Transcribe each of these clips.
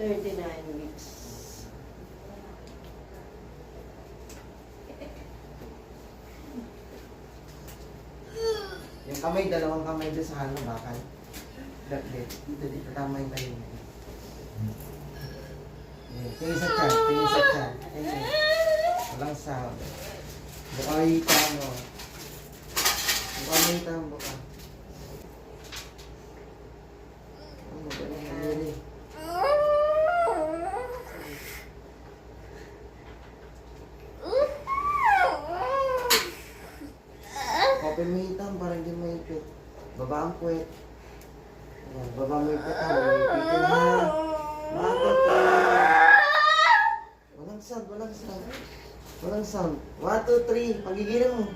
39 weeks. Yung kamay, dalawang kamay doon sa ano, bakal. That dito, dito, tama yung tayo. Tingin sa chan, tingin sa chan. Tingin. Walang sound. Buka hita mo. Buka hita mo, buka. Ano ba yung nangyari? Open mo hitam para hindi maipit. Baba ang puwet. Ayan, baba mo yung ha. Maipitin ha. Bakit ka? Walang sound, walang sound. Walang sound. One, two, three. Pagigilan mo.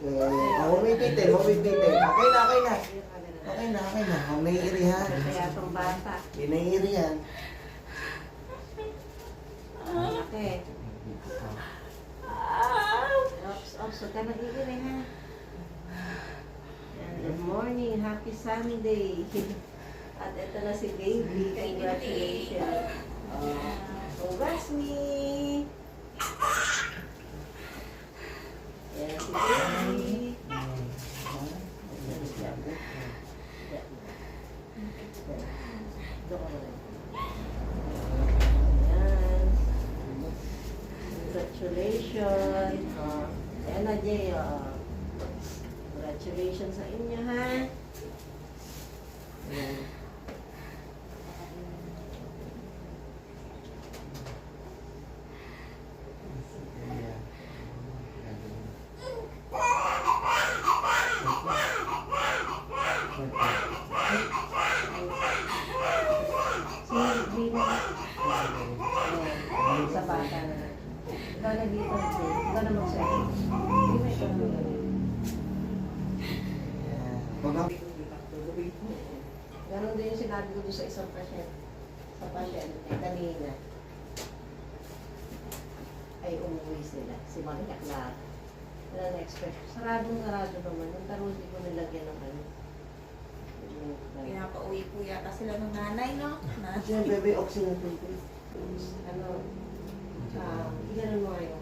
Okay. Ako may titin, ako may titin. Okay na, okay na. Okay na, okay na. Ako naiiri ha. Kaya itong bata. Hindi naiiri yan. Okay. Ops, ops, huwag ka nag-iiri ha. Good morning, happy Sunday. At ito na si baby. Congratulations. Oh, congrats me. Yan si baby. Doon ka na rin. Yan. Congratulations. Oh, ayan na, Jay. Oh. Congratulations sa inyo, ha? Ayan. Si Rina. Oh, sa bata na. Ikaw na dito. Ikaw na mag-share. Hindi may ikaw na mag Ganon din yung sinabi ko sa isang pasyente. Sa pasyente, kanina. Ay umuwi sila. Si Maria Clara. Wala na-express. Saradong sarado naman. Yung taro hindi ko nilagyan ng ano. Pinapauwi po yata sila ng nanay, no? Na. Siyempre, may oxygen Ano, ah, uh, ganun mo ngayon.